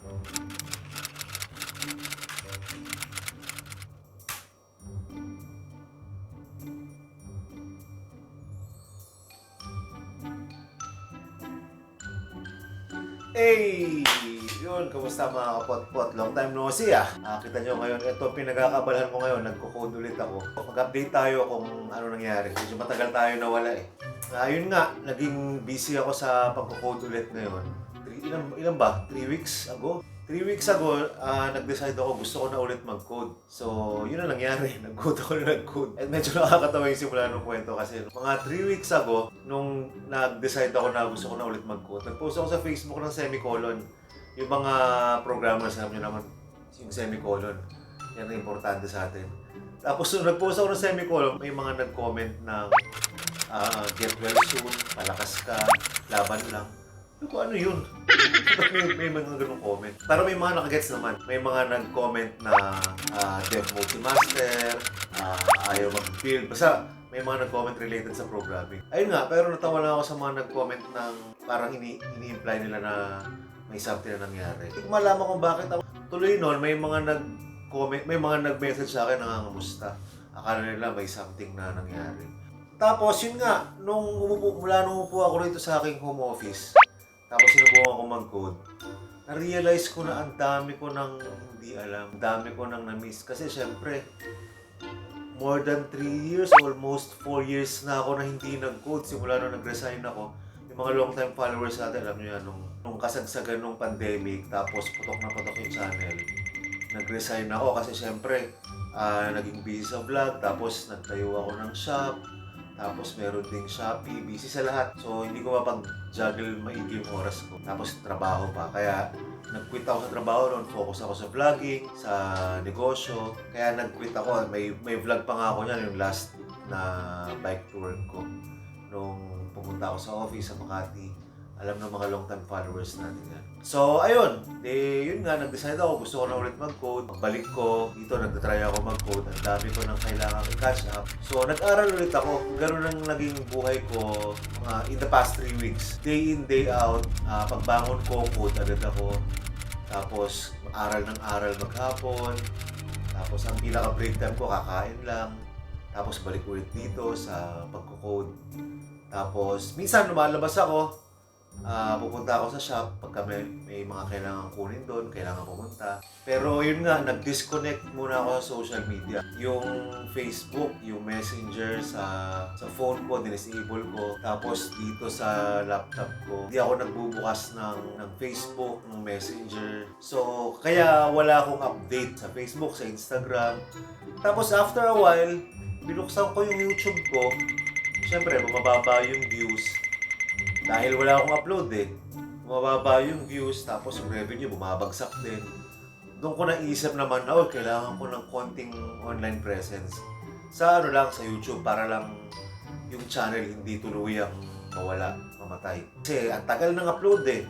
Hey! Yun, kamusta mga kapot-pot? Long time no see ah. Ah, kita nyo ngayon, ito pinagkakabalahan ko ngayon, nagko-code ulit ako. Mag-update tayo kung ano nangyari. Medyo matagal tayo nawala eh. Ah, yun nga, naging busy ako sa pagko-code ulit ngayon. Ilan, ilan ba? 3 weeks ago? 3 weeks ago, ah, nag-decide ako gusto ko na ulit mag-code. So, yun na nangyari. Nag-code ako na nag-code. At medyo nakakatawa yung simula ng kwento kasi mga 3 weeks ago, nung nag-decide ako na gusto ko na ulit mag-code, nag-post ako sa Facebook ng semicolon. Yung mga programmers, alam nyo naman, yung semicolon. Yan ang importante sa atin. Tapos nung nag-post ako ng semicolon, may mga nag-comment ng ah, get well soon, palakas ka, laban lang. Sabi ko, ano yun? May, may mga ganong comment. Pero may mga nakagets naman. May mga nag-comment na uh, Dev Multimaster, ah, ayaw mag-build. Basta may mga nag-comment related sa programming. Ayun nga, pero natawa lang ako sa mga nag-comment ng parang ini ini-imply nila na may something na nangyari. Hindi ko malaman kung bakit ako. Tuloy nun, may mga nag-comment, may mga nag-message sa akin na nangangamusta. Akala nila may something na nangyari. Tapos yun nga, nung umupo, mula nung umupo ako rito sa aking home office, tapos sinubukan ko mag-code, na-realize ko na ang dami ko nang hindi alam. Dami ko nang na-miss. Kasi syempre, more than 3 years, almost 4 years na ako na hindi nag-code. Simula nung nag-resign ako. Yung mga long-time followers natin, alam nyo yan, nung, nung kasagsagan nung pandemic, tapos putok na putok yung channel. Nag-resign ako kasi syempre, ah, naging busy sa vlog, tapos nagtayo ako ng shop, tapos meron ding Shopee, busy sa lahat. So, hindi ko mapag-juggle maigi yung oras ko. Tapos, trabaho pa. Kaya, nag-quit ako sa trabaho noon. Focus ako sa vlogging, sa negosyo. Kaya nag-quit ako. May, may vlog pa nga ako niyan, yung last na bike tour ko. Nung pumunta ako sa office sa Makati. Alam ng mga long-time followers natin yan. So, ayun. De, yun nga, nag-decide ako. Gusto ko na ulit mag-code. Pagbalik ko, dito nag-try ako mag-code. Ang dami ko nang kailangan i-catch up. So, nag-aral ulit ako. Ganun ang naging buhay ko mga in the past 3 weeks. Day in, day out. ah, pagbangon ko, code agad ako. Tapos, aral ng aral maghapon. Tapos, ang pinaka-break time ko, kakain lang. Tapos, balik ulit dito sa pagko-code. Tapos, minsan lumalabas ako. Ah, pupunta ako sa shop pagka may, may mga kailangan kunin doon, kailangan pumunta. Pero yun nga, nag-disconnect muna ako sa social media. Yung Facebook, yung Messenger sa sa phone ko, dinisable ko. Tapos dito sa laptop ko, hindi ako nagbubukas ng, ng Facebook, ng Messenger. So, kaya wala akong update sa Facebook, sa Instagram. Tapos after a while, binuksan ko yung YouTube ko. Siyempre, bumababa yung views dahil wala akong upload eh. Bumababa yung views, tapos yung revenue bumabagsak din. Doon ko naisip naman na, oh, kailangan ko ng konting online presence. Sa ano lang, sa YouTube, para lang yung channel hindi tuluyang mawala, mamatay. Kasi ang tagal ng upload eh.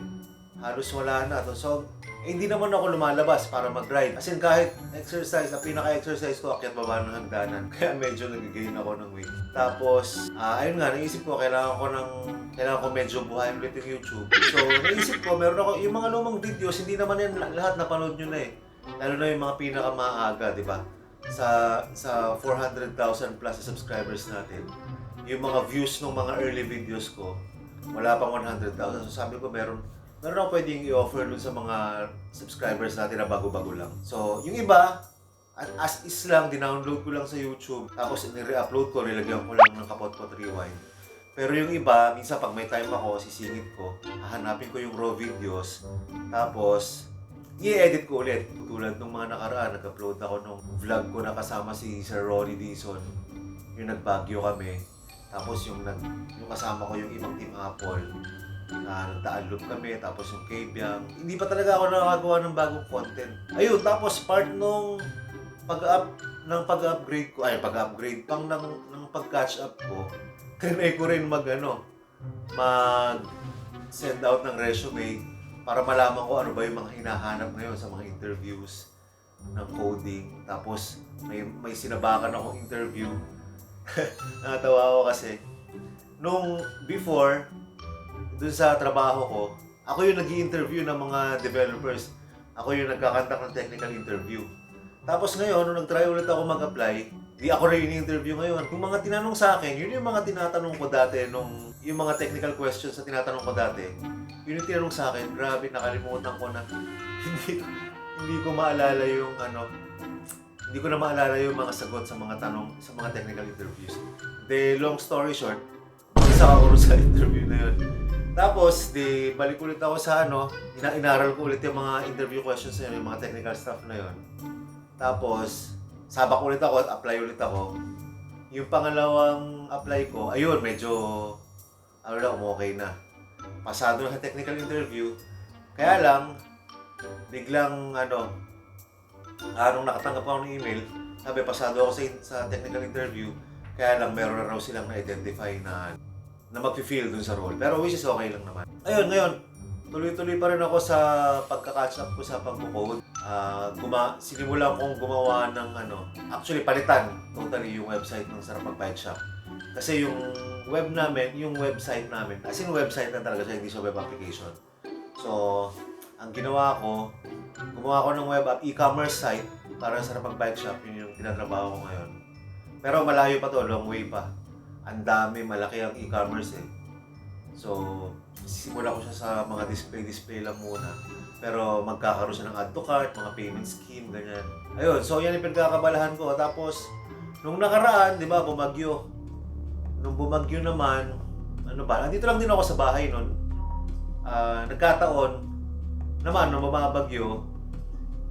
Halos wala na. So, eh, hindi naman ako lumalabas para mag-ride. As in, kahit exercise, ang pinaka-exercise ko, akyat baba ng hagdanan. Kaya medyo nag-gain ako ng weight. Tapos, ah, ayun nga, naisip ko, kailangan ko ng, kailangan ko medyo buhayin ulit yung YouTube. So, naisip ko, meron ako, yung mga lumang videos, hindi naman yan lahat napanood nyo na eh. Lalo na yung mga pinakamaaga, di ba? Sa, sa 400,000 plus subscribers natin, yung mga views ng mga early videos ko, wala pang 100,000. So, sabi ko, meron, meron ako pwedeng i-offer dun sa mga subscribers natin na bago-bago lang. So, yung iba, as is lang, dinownload ko lang sa YouTube. Tapos, nire-upload ko, nilagyan ko lang ng kapot-pot rewind. Pero yung iba, minsan pag may time ako, sisingit ko, hahanapin ko yung raw videos. Tapos, i-edit ko ulit. Tulad nung mga nakaraan, nag-upload ako nung vlog ko na kasama si Sir Ronnie Dizon. Yung nagbagyo kami. Tapos yung, nag, yung kasama ko yung ibang team Apple na nagdaan loop kami, tapos yung Kabyang. Hindi pa talaga ako nakagawa ng bagong content. Ayun, tapos part nung pag-up ng pag-upgrade ko, ay pag-upgrade pang ng, ng pag-catch up ko, trinay ko rin mag ano, mag send out ng resume para malaman ko ano ba yung mga hinahanap ngayon sa mga interviews ng coding. Tapos may may sinabakan akong interview. Nakatawa ako kasi nung before dun sa trabaho ko, ako yung nag interview ng mga developers. Ako yung nagkakantak ng technical interview. Tapos ngayon, nung nag-try ulit ako mag-apply, di ako rin in-interview ngayon. Yung mga tinanong sa akin, yun yung mga tinatanong ko dati nung yung mga technical questions na tinatanong ko dati. Yun yung tinanong sa akin, grabe, nakalimutan ko na hindi hindi ko maalala yung ano, hindi ko na maalala yung mga sagot sa mga tanong sa mga technical interviews. The long story short, isa ako sa interview na yun. Tapos, di balik ulit ako sa ano, ina inaral ko ulit yung mga interview questions na yun, yung mga technical stuff na yun. Tapos, sabak ulit ako at apply ulit ako. Yung pangalawang apply ko, ayun, medyo, ano lang, okay na. Pasado na sa technical interview. Kaya lang, biglang, ano, anong nakatanggap ako ng email, sabi, pasado ako sa, sa technical interview, kaya lang meron na raw silang na-identify na na mag-feel dun sa role. Pero which is okay lang naman. Ayun, ngayon, tuloy-tuloy pa rin ako sa pagka-catch up ko sa pag-code. Ah, guma sinimula kong gumawa ng ano, actually palitan totally yung website ng Sarap Mag-Bike Shop. Kasi yung web namin, yung website namin, as in website na talaga siya, hindi siya web application. So, ang ginawa ko, gumawa ko ng web app, e-commerce site para sa Sarap Mag-Bike Shop, yun yung tinatrabaho ko ngayon. Pero malayo pa to, long way pa. Ang dami, malaki ang e-commerce eh. So, simula ko siya sa mga display-display lang muna. Pero magkakaroon siya ng add to cart, mga payment scheme, ganyan. Ayun, so yan yung pinagkakabalahan ko. Tapos, nung nakaraan, di ba, bumagyo. Nung bumagyo naman, ano ba, nandito lang din ako sa bahay nun. Ah, nagkataon, naman, nung bumabagyo,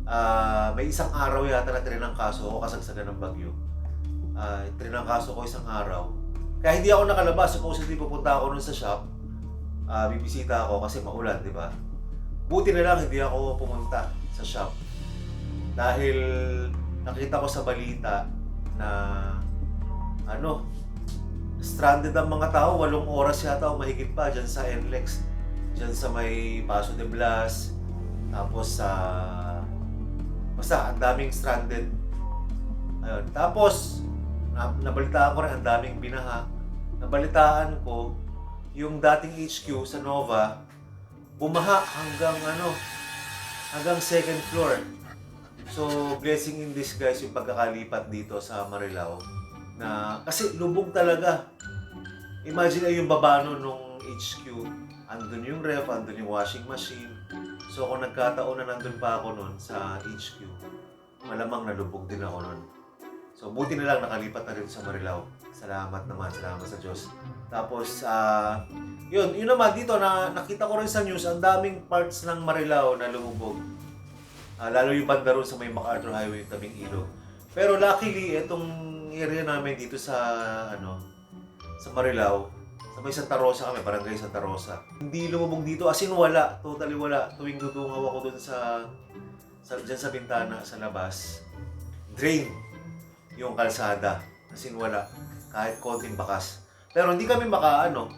ah, may isang araw yata na trinangkaso o kasagsagan ng bagyo. Ah, trinangkaso ko isang araw. Kaya hindi ako nakalabas, supposedly pupunta ako nun sa shop. Ah, bibisita ako kasi maulan, di ba? Buti na lang hindi ako pumunta sa shop. Dahil nakita ko sa balita na ano, stranded ang mga tao, walong oras yata o mahigit pa dyan sa NLEX. Dyan sa may Paso de Blas, tapos sa... basta, ang daming stranded. Ayun. Tapos, na, nabalitaan ko rin ang daming binaha. Nabalitaan ko, yung dating HQ sa Nova, bumaha hanggang ano, hanggang second floor. So, blessing in disguise yung pagkakalipat dito sa Marilao. Na, kasi lubog talaga. Imagine ay yung babano nung HQ. Andun yung ref, andun yung washing machine. So, kung nagkataon na nandun pa ako nun sa HQ, malamang nalubog din ako nun. So, buti na lang nakalipat na rin sa Marilao. Salamat naman, salamat sa Diyos. Tapos, ah, yun, yun naman dito na nakita ko rin sa news, ang daming parts ng Marilao na lumubog. Ah, lalo yung banda sa may MacArthur Highway, tabing ilog. Pero luckily, itong area namin dito sa, ano, sa Marilao, sa may Santa Rosa kami, barangay Santa Rosa. Hindi lumubog dito, as in wala, totally wala. Tuwing dudungaw ako dun sa, sa dyan sa bintana, sa labas, drain yung kalsada. As in wala, kahit konting bakas. Pero hindi kami maka, ano,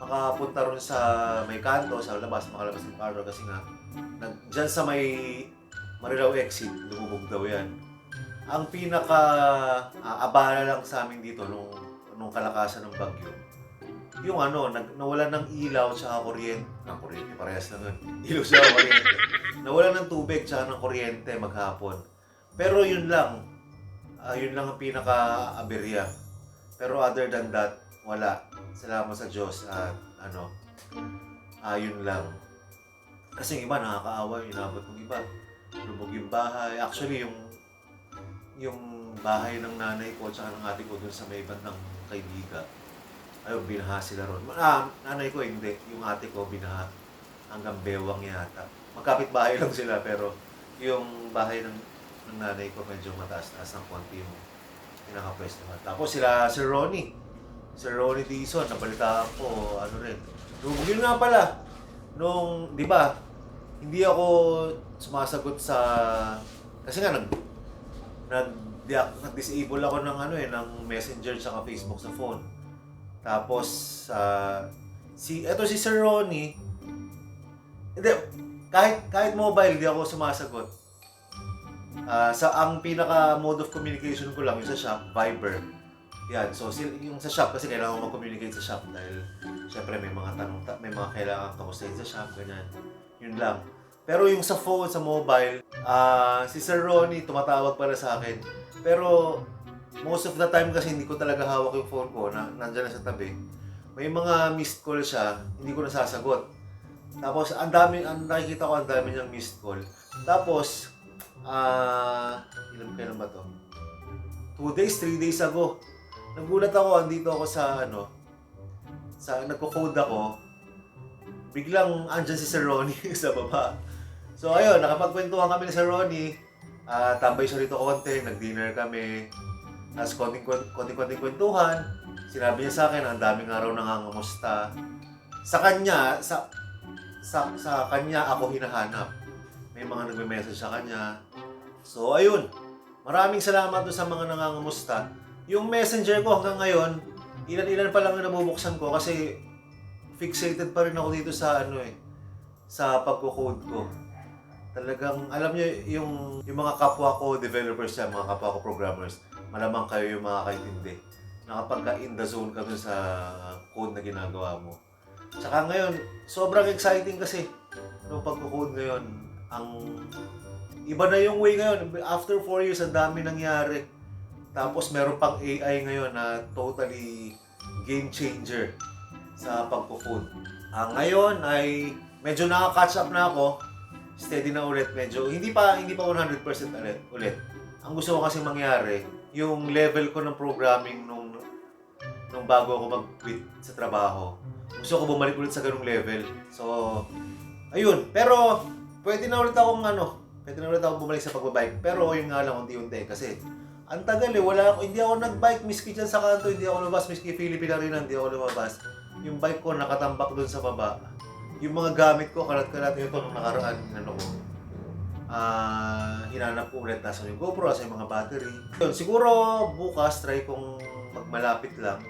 makapunta ron sa may kanto, sa labas, makalabas ng carro kasi nga, nag, dyan sa may Marilao exit, lumubog daw yan. Ang pinaka ah, abala lang sa amin dito nung, nung kalakasan ng bagyo, yung ano, nag, nawalan ng ilaw tsaka kuryente. Ng kuryente, parehas lang yun. Ilaw tsaka kuryente. nawalan ng tubig tsaka ng kuryente maghapon. Pero yun lang. Ah, yun lang ang pinaka-aberya. Pero other than that, wala. Salamat sa Diyos at ano, ah, yun lang. Kasi yung iba nakakaawa, inabot ng iba. Lubog yung bahay. Actually, yung yung bahay ng nanay ko at saka ng ate ko dun sa may bandang kaibiga. Ayun, binaha sila ron. Ah, nanay ko hindi. Yung ate ko binaha hanggang bewang yata. Magkapit bahay lang sila pero yung bahay ng, ng nanay ko medyo mataas-taas ng konti yung pinakapwesto. Tapos sila Sir Ronnie. Sir Ronnie Dizon, nabalitaan ko, ano rin. Nung yun nga pala, nung, di ba, hindi ako sumasagot sa, kasi nga nag, nag, di- nag-disable ako ng ano eh, ng messenger sa Facebook sa phone. Tapos, ah, si, eto si Sir Ronnie, hindi, kahit, kahit mobile, di ako sumasagot. Ah, sa ang pinaka mode of communication ko lang yung sa shop, Viber. Yan, so yung sa shop kasi kailangan ko mag-communicate sa shop dahil syempre may mga tanong, ta- may mga kailangan kamustahin sa shop, ganyan. Yun lang. Pero yung sa phone, sa mobile, ah si Sir Ronnie tumatawag pala sa akin. Pero most of the time kasi hindi ko talaga hawak yung phone ko, na, nandyan na sa tabi. May mga missed call siya, hindi ko nasasagot. Tapos, ang dami, ang nakikita ko, ang dami niyang missed call. Tapos, ah, ilan kailan ba to? Two days, three days ago. Nagulat ako, andito ako sa, ano, sa, nagko-code ako. Biglang, andyan si Sir Ronnie sa baba. So, ayun, nakapagkwentuhan kami ni Sir Ronnie. Ah, tambay siya rito konti, nag-dinner kami. Tapos konting, konting, konting kwentuhan. Sinabi niya sa akin, ang daming araw nangangamusta. Sa kanya, sa, sa, sa kanya ako hinahanap. May mga nagme-message sa kanya. So, ayun. Maraming salamat sa mga nangangamusta. Yung messenger ko hanggang ngayon, ilan-ilan pa lang yung nabubuksan ko kasi fixated pa rin ako dito sa ano eh, sa pagko-code ko. Talagang, alam niyo, yung, yung mga kapwa ko developers yan, mga kapwa ko programmers, malamang kayo yung makakaintindi. Na kapag ka in the zone ka dun sa code na ginagawa mo. Tsaka ngayon, sobrang exciting kasi nung pagko-code ngayon. Ang iba na yung way ngayon. After 4 years, ang dami nangyari. Tapos meron pang AI ngayon na totally game changer sa pagko-code. Ah, ngayon ay medyo naka-catch up na ako. Steady na ulit medyo. Hindi pa hindi pa 100% ulit. ulit. Ang gusto ko kasi mangyari, yung level ko ng programming nung nung bago ako mag-quit sa trabaho. Gusto ko bumalik ulit sa ganung level. So, ayun. Pero, pwede na ulit akong ano, pwede na ulit akong bumalik sa pagbabike. Pero, yun nga lang, unti-unti. Kasi, ang tagal eh, wala ako, hindi ako nag-bike, miski dyan sa kanto, hindi ako lumabas, miski Philippine Arena, hindi ako lumabas. Yung bike ko nakatambak doon sa baba. Yung mga gamit ko, kalat-kalat ito nung nakaraan, ano ko, ah hinanap ko ulit nasa yung GoPro, nasa yung mga battery. Yun, siguro bukas try kong magmalapit lang.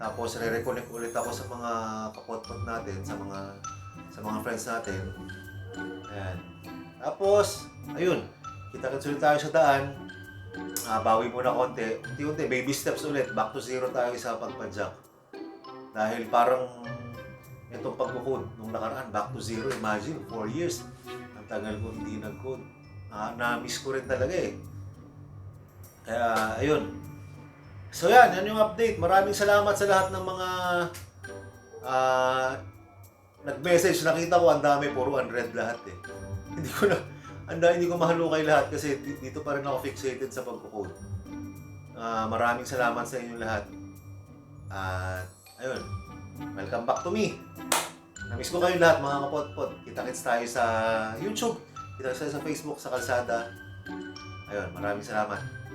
Tapos re-reconnect ulit ako sa mga kapot-pot natin, sa mga sa mga friends natin. Ayan. Tapos, ayun, kita-kits ulit tayo sa daan. Ah, bawi muna konti. Unti-unti, baby steps ulit. Back to zero tayo sa pagpadjak. Dahil parang itong pagkukod nung nakaraan, back to zero. Imagine, 4 years. Ang tagal ko hindi nag-code. Ah, na-miss ko rin talaga eh. Kaya, ayun. So yan, yan yung update. Maraming salamat sa lahat ng mga ah nag-message. Nakita ko, ang dami, puro unread lahat eh. Hindi ko na, anda, hindi ko mahalukay lahat kasi di- dito pa rin ako fixated sa pagkukode. Ah, maraming salamat sa inyong lahat. At, ayun, welcome back to me. Namiss ko kayo lahat mga kapot-pot. Kita-kits tayo sa YouTube, kita tayo sa Facebook, sa Kalsada. Ayun, maraming salamat.